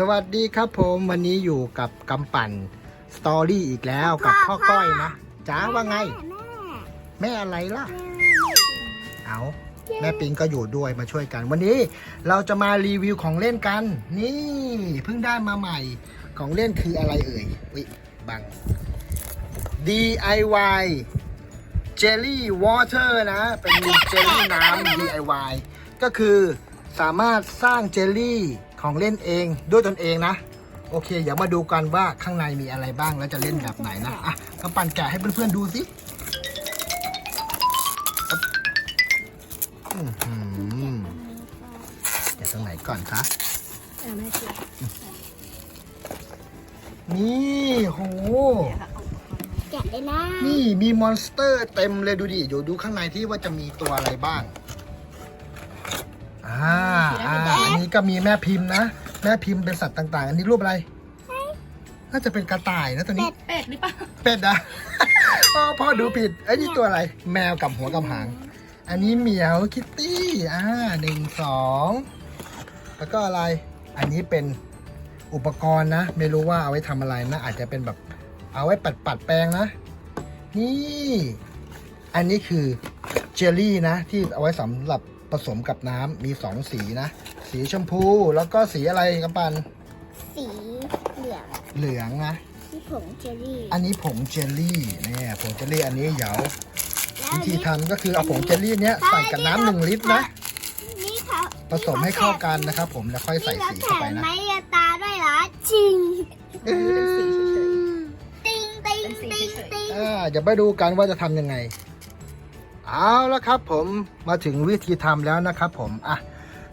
สวัสดีครับผมวันนี้อยู่กับกำปั่นสตอรี่อีกแล้วกับพ่อก้อยนะจ้าว่าไง แม่อะไรล่ะ เอาแม่ปิงก็อยู่ด้วยมาช่วยกัน วันนี้เราจะมารีวิวของเล่นกัน นี่เพิ่งได้มาใหม่ของเล่นคืออะไรเอ่ยวิบัง DIY Jelly Water นะ เป็นเจลลี่น้ำ DIY ก็คือสามารถสร้างเจลลี่ ของเล่นเองด้วยตนเองนะ โอเค เดี๋ยวมาดูกันว่าข้างในมีอะไรบ้างแล้วจะเล่นแบบไหนนะอะกำปั่นแกะให้เพื่อนๆดูสิอื้อหือแกะตรงไหนก่อนคะนี่โหแกะได้นะนี่มีมอนสเตอร์เต็มเลยดูดิเดี๋ยวดูข้างในที่ว่าจะมีตัวอะไรบ้าง อ่าอ่าอันนี้ก็มีแม่พิมพ์นะ แม่พิมพ์เป็นสัตว์ต่าง ๆ อันนี้รูปอะไร น่าจะเป็นกระต่ายนะตัวนี้ เป็ดหรือเปล่าเป็ดอะอ๋อพ่อดูผิดไอ้ยนี่ตัวอะไร แมวกับหัวกับหาง อันนี้เหมียวคิตตี้ อ่าหนึ่งสอง แล้วก็อะไร อันนี้เป็นอุปกรณ์นะ ไม่รู้ว่าเอาไว้ทำอะไรนะ อาจจะเป็นแบบเอาไว้ปัดปัดแปรงนะ นี่ อันนี้คือเจลลี่นะ ที่เอาไว้สำหรับ ผสมกับน้ำมีสองสีนะ สีชมพูแล้วก็สีอะไรกัปันสีเหลืองเหลืองนะที่ผงเจลลี่อันนี้ผงเจลลี่เนี่ยผงเจลลี่อันนี้เดี๋ยวแล้ววิธีทำก็คือเอาผงเจลลี่เนี้ยใส่กับน้ำหนึ่งลิตรนะนี่เขาผสมให้เข้ากันนะครับผมแล้วค่อยใส่สีเข้าไปนี่นะเขาแถมไม้ยาตาด้วยเหรอจริงเอ้ยติงติงเป็นสีติงเฉยติงอ่าเดี๋ยวไปดูกันว่าจะทำยังไง เอาแล้วครับผมมาถึงวิธีทำแล้วนะครับผมอะ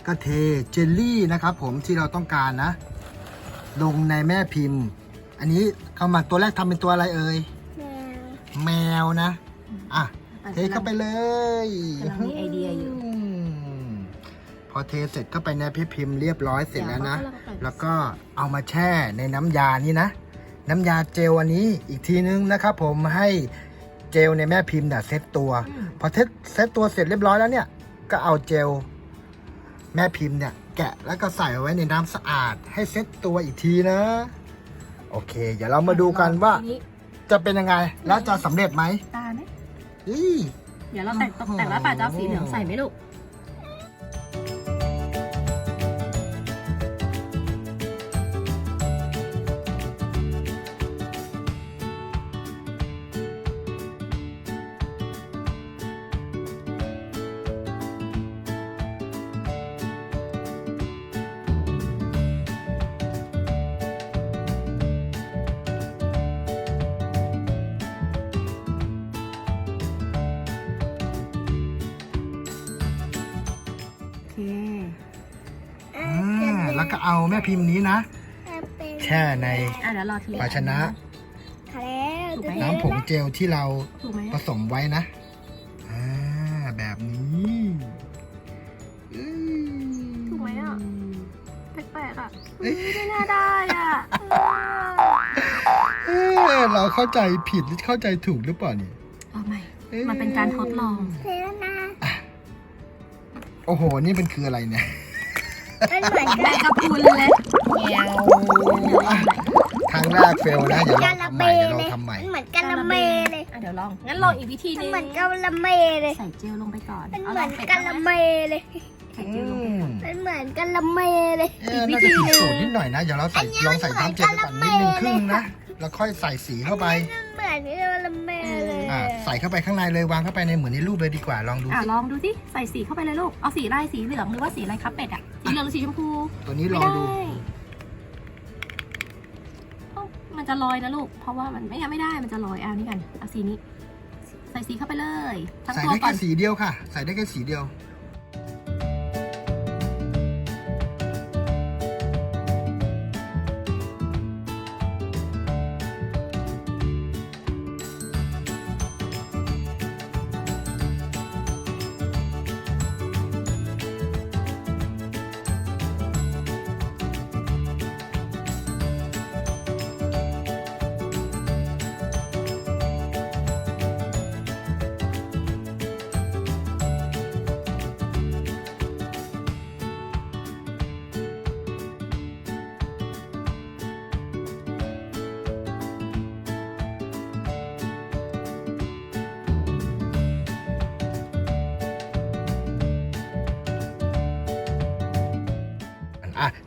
ก็เทเจลลี่นะครับผมที่เราต้องการนะ ลงในแม่พิมพ์ อันนี้เข้ามาตัวแรกทำเป็นตัวอะไรเอ่ยแมวแมวนะอะๆเทเข้าไปเลยกำลังมีไอเดียอยู่มพอเทเสร็จก็ไปในพี่พิมพ์เรียบร้อยเสร็จแล้วนะ แล้วก็เอามาแช่ในน้ำยานี่นะ น้ำยาเจลอันนี้อีกทีนึงนะครับผมให้ เจลในแม่พิมพ์เนี่ยเซ็ตตัวอืมพอเซ็ตเซ็ตตัวเสร็จเรียบร้อยแล้วเนี่ย ก็เอาเจล แม่พิมพ์เนี่ย แกะแล้วก็ใส่เอาไว้ในน้ำสะอาด ให้เซ็ตตัวอีกทีนะ โอเค เดี๋ยวเรามาดูกันว่า ทีนี้จะเป็นยังไงแล้วจะสำเร็จไหมตาไหม อี เดี๋ยวเราแต่งตกแต่งแล้วป่าจะเอาสีเหลืองใส่ไหมลูก ก็เอาแม่พิมพ์นี้นะเป็นแช่ในอะเดี๋ยวรอทีละภาชนะทะเลตัวน้ำผงเจลที่เราถูกไหมผสมไว้นะอ่าแบบนี้อืมถูกไหมอะแปลกๆอะเอ้ยไม่น่าได้อะเอ๊ะเราเข้าใจผิดหรือเข้าใจถูกหรือเปล่าเนี่ย เอาใหม่เอ๊ะมันเป็นการทดลอง เทแล้วนะ โอ้โห นี่มันคืออะไรเนี่ย มันเหมือนแม่กันกระพุนเลยอะครั้งแรกเฟลนะเดี๋ยวเรากะละทำใหเมม่เดี๋ยวเราเลยทำใหม่มันเหมือนกะละเมเลยอะเดี๋ยวลอง งั้นลองอีกวิธีหมันนึงเหมือนกะละเมเลยใส่เจลลงไปก่อนมันเอาเหลมือองนเป็ดกะบ้างละไหมเมเลยใส่อืเจลลงไปมมันเหมือนกะละเมเลยเอ๊ะน่าจะผิดสูตรนิดหน่อยนะเดี๋ยวเราใส่ลองใส่น้ำเจลไปก่อนนิดนึงครึ่งนะแล้วค่อยใส่สีเข้าไปมันเหมือนกะละเมเลย อ่าใส่เข้าไปข้างในเลยวางเข้าไปในเหมือนในรูปเลยดีกว่าลองดูอะสิลองดูสิใส่สีเข้าไปเลยลูก เอาสีอะไรสีเหลืองหรือว่าสีอะไรครับเป็ดอะสีเหลืองหรือสีชมพูตัวนี้ลไม่องได้ดูเอ้ามันจะลอยนะลูก เพราะว่ามันไม่งั้นไม่ได้มันจะลอยอะนี่กันเอาสีนี้ ใส่สีเข้าไปเลยทั้งใส่ตัวได้ก่อแค่นสีเดียวค่ะ ใส่ได้แค่สีเดียว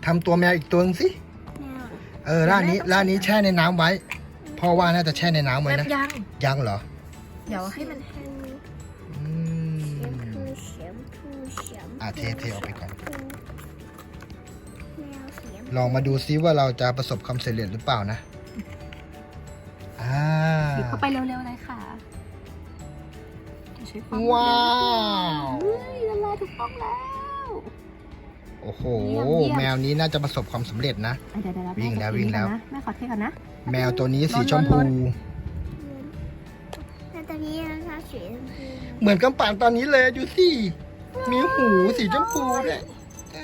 ทำตัวแมวอีกตัวหนึงสิแมวเออร้านนี้ร้านนี้แช่ในน้ำไว้เพ่อว่าน่าจะแช่ในน้ำไว้แม่นะ ยัง ยังเหรอเดี๋ยวให้มันแห้งอืแชมมพูแชมพูแชมพูอะเทเทออกไปก่อน แมวเสียมลองมาดูซิว่าเราจะประสบความสำเร็จหรือเปล่านะอ่าบีบเข้าไปเร็วๆเลยค่ะใช้ความว้าว เฮ้ยละลายถูกต้องแล้ว โอ้โห เยี่ยมเยี่ยม แมวนี้น่าจะประสบความสำเร็จนะอะเดี๋ยวเดี๋ยววิ่งแล้วม่ขอวิ่งแล้วเทก่อนนะแม่ขอเทก่อนนะ แมวตัวนี้สีชมพูล้นแต่ตอนนี้เราชอบสีชมพูเหมือนกำปั่นตอนนี้เลยดูสิมีหูสีชมพูเนี่ยเอ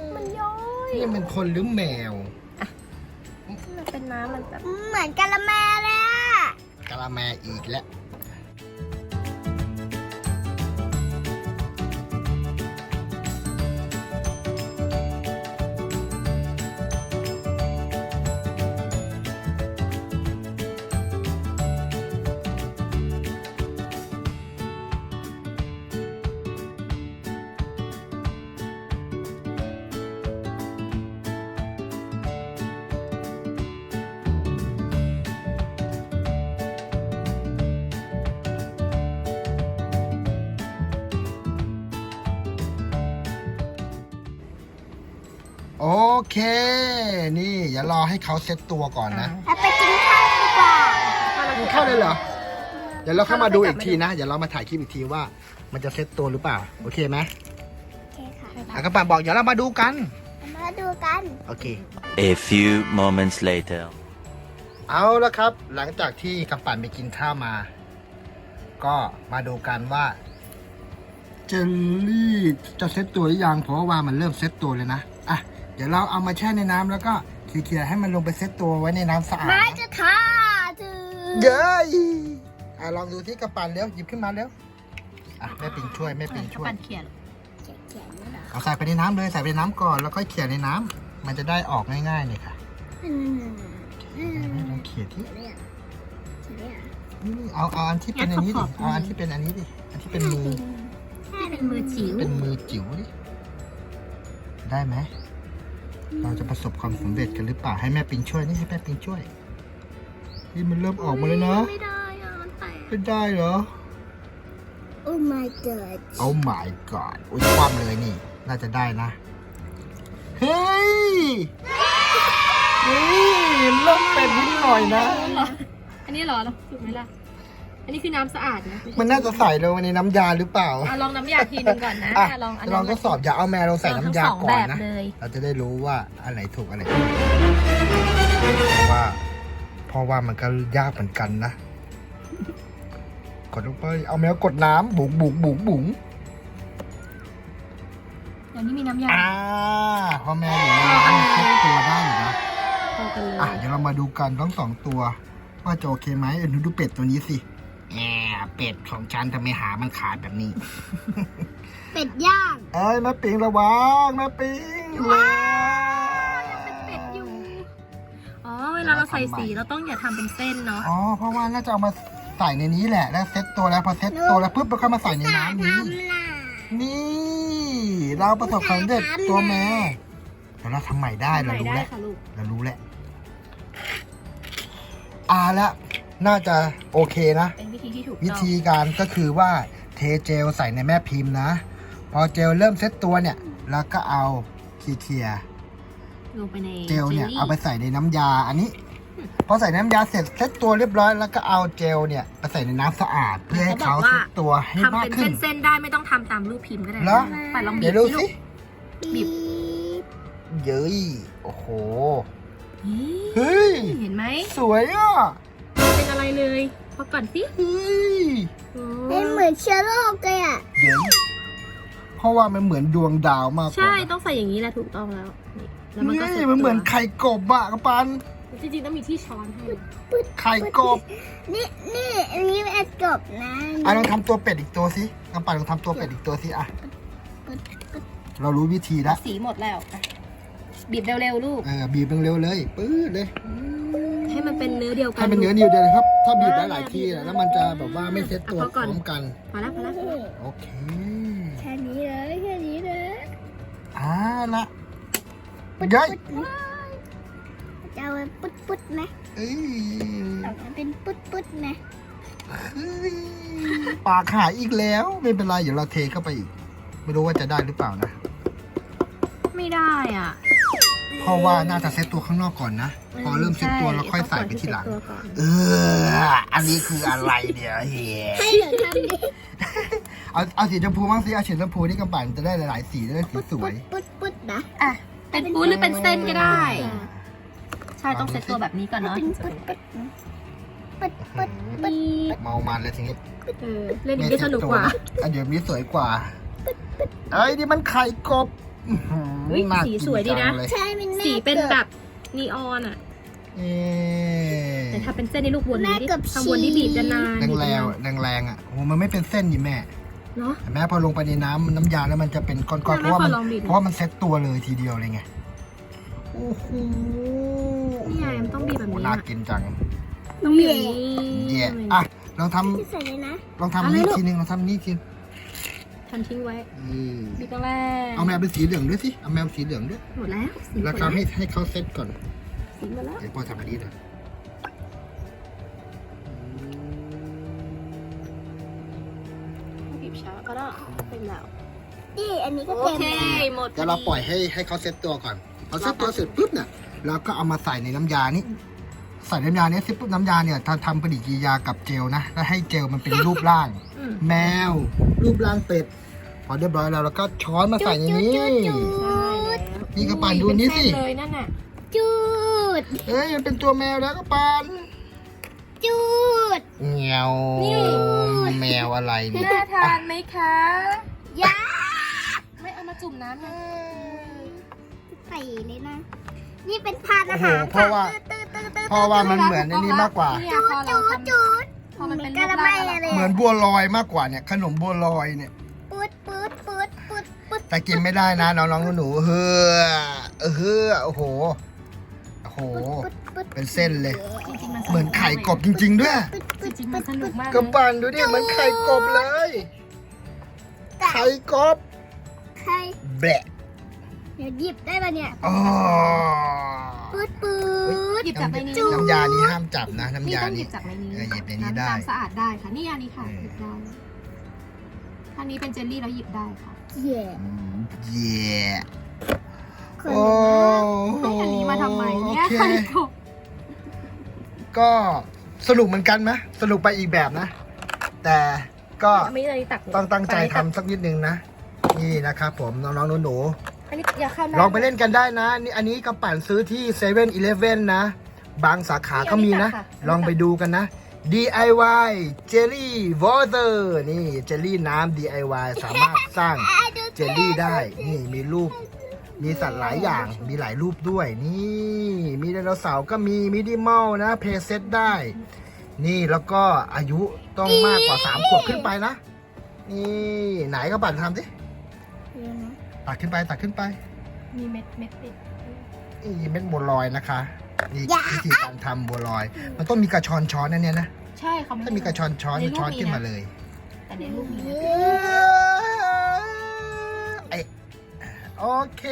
อมันย้อยนี่มันคนหรือแมวมันเป็นน้ำมันแบบ เหมือนกะละแมเลยอะกะละแมอีกแล้ว โอเค นี่อย่ารอให้เขาเซ็ตตัวก่อนนะเราไปกินข้าวดีกว่ากินข้าวเลยเหรอ เดี๋ยวเราเข้ามาดูอีกทีนะ เดี๋ยวเรามาถ่ายคลิปอีกทีว่า มันจะเซ็ตตัวหรือเปล่า โอเคไหมโอเคค่ะอะกระป๋าบอกเดี๋ยวเรามาดูกัน มาดูกัน โอเค A few moments later. เอาละครับ หลังจากที่กำปั่นไปกินข้าวมา ก็มาดูกันว่าเจลลี่จะเซ็ตตัวหรือยังเพราะว่ามันเริ่มเซ็ตตัวเลยนะอะ เดี๋ยวเราเอามาแช่ในน้ำแล้วก็เคลียร์ๆให้มันลงไปเซ็ตตัวไว้ในน้ำสะอาดไม้นะจะทาจือเย้ยอะลองดูที่กระปั่นเร็วหยิบขึ้นมาเร็วอะแม่ปิงช่วยแม่ปิงช่วย ปั่นเขียนเขียนๆนี่เหรอเอาใส่ไปในน้ำเลยใส่ไปในน้ำก่อนแล้วค่อยเขี่ยในน้ำมันจะได้ออกง่ายๆเลยค่ะอืมอืมแม่ลองเขี่ยที่ เขียนเลยอะเขียนเลยอะนี่เอาเอาอันที่เป็นอันนี้ดิ เอาอันที่เป็นอันนี้ดิ อันที่เป็นมือนี่เป็นมือจิ๋วเป็นมือจิ๋วดิ ได้ไหม เราจะประสบความสำเร็จกันหรือเปล่าให้แม่ปิงช่วยนี่ให้แม่ปิงช่วยนี่มันเริ่มออกมาเลยนะไม่ได้อะมันแตกไม่ได้เหรอโอ้ my god โอ้ my god อุ้ยคว่ำเลยนี่ น่าจะได้นะ เฮ้ยเฮ้ยเริ่มเป็นนิดหน่อยนะเหรออันนี้เหรอถูกไหมล่ะ อันนี้คือน้ำสะอาดนะมันน่าจะใส่ลงในน้ำยาหรือเปล่า อะลองน้ำยาทีนึงก่อนนะอะลองนลองทดสอบอย่าเอาแมวลงใส่น้ำยาลงทั้งสองก่อนแบบนะเลยเราจะได้รู้ว่าอันไหนถูกอันไหนผิดเพราะว่าเพราะว่ามันก็ยากเหมือนกันนะ กดลงไปเอาแมวกดน้ำบุ๋งบุ๋งบุ๋งบุ๋งเดี๋ยวนี้มีน้ำยาอ่าพอแมวอยู่ในน้ำมันเช็ดตัวได้อยู่นะพอกันเลยอะเดี๋ยวเรามาดูกันทั้งสองตัว ว่าจะโอเคไหมเออดูดูเป็ดตัวนี้สิ แหมเป็ดของฉันทำไมหามันขาดแบบนี้ เป็ดย่างเอ้ยแม่ปิงระวังแม่ปิงเลยเป็ดอยู่ อ๋อ เวลาเราใส่สีเราต้องอย่าทำเป็นเส้นเนาะ อ๋อเพราะว่าน่าจะเอามาใส่ในนี้แหละ แล้วเซ็ตตัวแล้วพอเซ็ตตัวแล้วปุ๊บเราค่อยมาใส่ในน้ำนี้ ทำล่ะ นี่ เราประสบความสำเร็จตัวแม่เดี๋ยวเราทำใหม่ได้เราใส่รู้ได้แล้วค่ะลูกเรารู้แล้วอ่าละ น่าจะโอเคนะ เป็นวิธีที่ถูกวิต้องธีการก็คือว่าเทเจลใส่ในแม่พิมพ์นะ พอเจลเริ่มเซ็ตตัวเนี่ย แล้วก็เอาคีเคียร์ลงไปในเจลเนี่ยลี่เอาไปใส่ในน้ำยาอันนี้ พอใส่น้ำยาเสร็จเซ็ตตัวเรียบร้อย แล้วก็เอาเจลเนี่ยไปใส่ในน้ำสะอาด เพื่อให้เขาเซ็ตตัวให้ทำมากเป็นขึ้นเส้นๆได้ไม่ต้องทำตามรูปพิมพ์ก็ได้เหรอปัดลองบีเดี๋ยบวดูสิสิลูกบีบเย้ยโอ้โห นี่เฮ้ย เห็นไหมสวยอะเป็น อะไรเลยพอก่อนสิเฮ้ยโอ้เป็นเหมือนเชื้อโรคเลยอะเย้ยเพราะว่ามันเหมือนดวงดาวมากกว่าใช่ต้องใส่อย่างนี้แหละถูกต้องแล้วนี่แล้วมันก็นี่เสร็จมันเหมือนตัวไข่กบอะกระปันจริงๆต้องมีที่ช้อนให้ไข่กบนี่นี่อันนี้เป็นกบนะอะลองทำตัวเป็ดอีกตัวสิกระปันลองทำตัวเป็ดอีกตัวสิอะเรารู้วิธีแล้วสีหมดแล้วอะบีบเร็วๆลูกเออบีบเร็วๆเลยปื้ดเลย ให้มันเป็นเนื้อเดียวกันถ้าเป็นเนื้อลูกนิ้วเดียวเลยครับ ถ้าบีบหลายๆทีอะแล้วมันจะแบบว่าไม่เซ็ตตัวพเอาก่อนร้อมกัน พอแล้วพอแล้วพอแล้วโอเค แค่นี้เลยแค่นี้เลยอ่าละปุ๊ดย้อยปุ๊ดไหมจะเอาเป็นปุ๊ดปุ๊ดไหมเอ้ยเอาเป็นปุ๊ดปุ๊ดไหมเฮ้ยปากหายอีกแล้ว ไม่เป็นไรเดี๋ยวเราเทเข้าไปอีก ไม่รู้ว่าจะได้หรือเปล่านะ ไม่ได้อะ เพราะว่าน่าจะเซตตัวข้างนอกก่อนนะ พอเริ่มเซตตัวเราค่อยใส่ไปทีหลังต้องเปิดให้เซ็ตตัวก่อนเออ อันนี้คืออะไรเนี่ยเฮียให้เหลือทำดิเอาเอาสีชมพูบ้างสิเอาสีชมพูที่กำปั่นจะได้หลายๆสีจะได้สีสวยปุ๊ดปุ๊ดนะอะเป็นปูนหรือเป็นเส้นก็ได้ ใช่ต้องเซ็ตตัวแบบนี้ก่อนเนาะเป็นปุ๊ดปุ๊ดนะปุ๊ดปุ๊ดปุ๊ดเมามันเลยทีนี้เออเล่นอย่างนี้สนุกกว่าอันเดี๋ยวนี้สวยกว่าเอ้ยนี่มันไข่กบอื้อหืเฮ้ยน่าสีกิสวยดีนะจังเลยใช่เป็นแม่สีเป็นกือบแบบนีออนอะ เอ๊ะแต่ถ้าเป็นเส้นในลูกวนนี้แม่เกือบทำวนที่บีบจะนานแรงแรงๆแรงแรงๆอะโอ้มันไม่เป็นเส้นนี่แม่เนาะเห็นไหมพอลงไปในน้ำน้ำยาแล้วมันจะเป็นก้อนๆเพแม่ราะว่ามันขอลองบีบ เพราะว่ามันเซ็ตตัวเลยทีเดียวเลยไงโอ้โหนี่ไงมันต้องบีบแบบนี้น่าอะกินจังต้องบีบแบบนี้เย่อะลองทำที่ใส่เลยนะลองทำนี่อีกทีนึงลองทำนี่อีกทีทำทิ้งไว้อืมบีบตรงแรกเอาแมวเป็นสีเหลืองด้วยสิ เอาแมวสีเหลืองด้วย หมดแล้วสีหมแล้วดก็แล้วให้ให้เขาเซ็ตก่อน สีหมดแล้วเดี๋ยวพ่อทำอันนี้นะบีบช้าก็ได้เต็มแล้ว นี่อันนี้ก็โอเต็มเค แล้วหมดเดี๋ยวเราปล่อยให้ให้เขาเซ็ตตัวก่อนพอเซ็ตตัวเสร็จปุ๊บเนี่ยเราก็เอามาใส่ในน้ำยานี้ ใส่น้ำยาเนี้เสร็จปุ๊บน้ำยาเนี่ยทำทำปฏิกิริยากับเจลนะแล้วให้เจลมันเป็นรูปร่าง อืมแมว รูปร่างเป็ด พอเรียบร้อยแล้วเราก็ช้อนมาใส่ในนี้ ใช่แล้วนี่กระปั่นดูนี่สิ เป็เส้เลยนั่นน่ะจู ดเอ้ยมันเป็นตัวแมวแล้วก็ปันจูด เงียวนี่ แมวอะไรเนี่ยน่าทานไหมคะ ยาไม่เอามาจุ่มน้ำนะใส่เลยนะ นี่เป็นทานอาโอ้โหหารเพราะว่าตื้อตื้อตื้อเพราะว่ามันเหมือนในนี้มากกว่า เนี่ยพอเราจูดทำจูดพอมันเป็นกะละรูปไม่ร่างอะไรเหมือนบัวลอยมากกว่าเนี่ย ขนมบัวลอยเนี่ย ปุ๊ดปุ๊ดปุ๊ดปุ๊ดปุ๊ดแต่กินไม่ได้นะน้องๆหนูๆเฮ้อเออเฮ้อโอ้โหโอ้โหปุ๊ดปุ๊ดเป็นเส้นเลย จริงๆมันสเหมือนไข่กบจริง ๆ ด้วยปุ๊ดจปุ๊ดริงๆมันสนุกมากกระปันดูดิเหมือนไข่กบเลย ไข่กบใครแบะเดี๋ยวหยิบได้ปะเนี่ยอ๋อปุ๊ดปุ๊ด หยิบจากในนี้น้ำยานี้ห้ามจับนะน้ำนี่ยาต้องหยินี้ บจากในนี้เออหยิบในนี้ได้น้ำสะอาดได้ค่ะนี่อันนี้ค่ะเออหยิบได้อันนี้เป็นเจลลี่แล้วหยิบได้ค่ะ เย่เย่ คนโอ้ให้อันนี้มาทำไมเนี่ยโอเคไข่กบก็สนุกเหมือนกันนะสนุกไปอีกแบบนะ แต่ก็ไม่ได้ตักต้องตั้งใจทำสักนิดนึงนะ นี่นะครับผมน้องๆหนูๆ อันนี้อย่าเข้าลองไปเล่นกันได้นะนี่อันนี้กำปั่นซื้อที่7 e เ e ่ e อนะ บางสาขาก็มีนะ ลองไปดูกันนะ DIY Jelly Water นี่เจลลี่น้ำ DIY สามารถสร้างเจลลี่ได้ นี่มีรูป มีสัตว์หลายอย่าง มีหลายรูปด้วย นี่ มีไดโนเสาร์ก็มีมิดิมอลนะเพย์เซตได้ นี่แล้วก็อายุต้องมากกว่า3ขวบขึ้นไปนะ นี่ไหนก็ปั่นทำสิตักขึ้นไปตักขึ้นไป มีเม็ดเม็ดติดนี่เม็ดบัวลอยนะคะนี่วิธีการทำบัวลอย มันต้องมีกระชอนช้อนนั่นเนี่ยนะ ใช่เขาไถ้ามีกระชอนช้อนในรูปช้อนขึ้นมีนะมาเลยแต่ในรูปนี้ไอ โอเค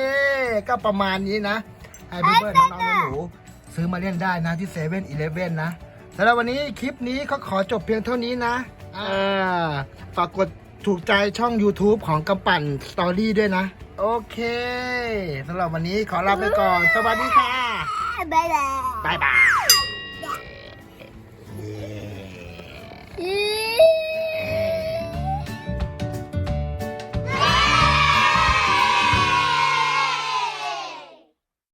ก็ประมาณนี้นะไอ้เพื่อนๆน้องๆหนูซื้อมาเล่นได้นะที่เซเว่นอีเลฟเว่นนะสำหรับวันนี้คลิปนี้เขาขอจบเพียงเท่านี้นะฝากกดถูกใจช่อง YouTube ของกำปั่นสตอรี่ด้วยนะ โอเคสำหรับวันนี้ขอลาไปก่อน สวัสดีค่ะบ๊ายบาย บ๊ายบาย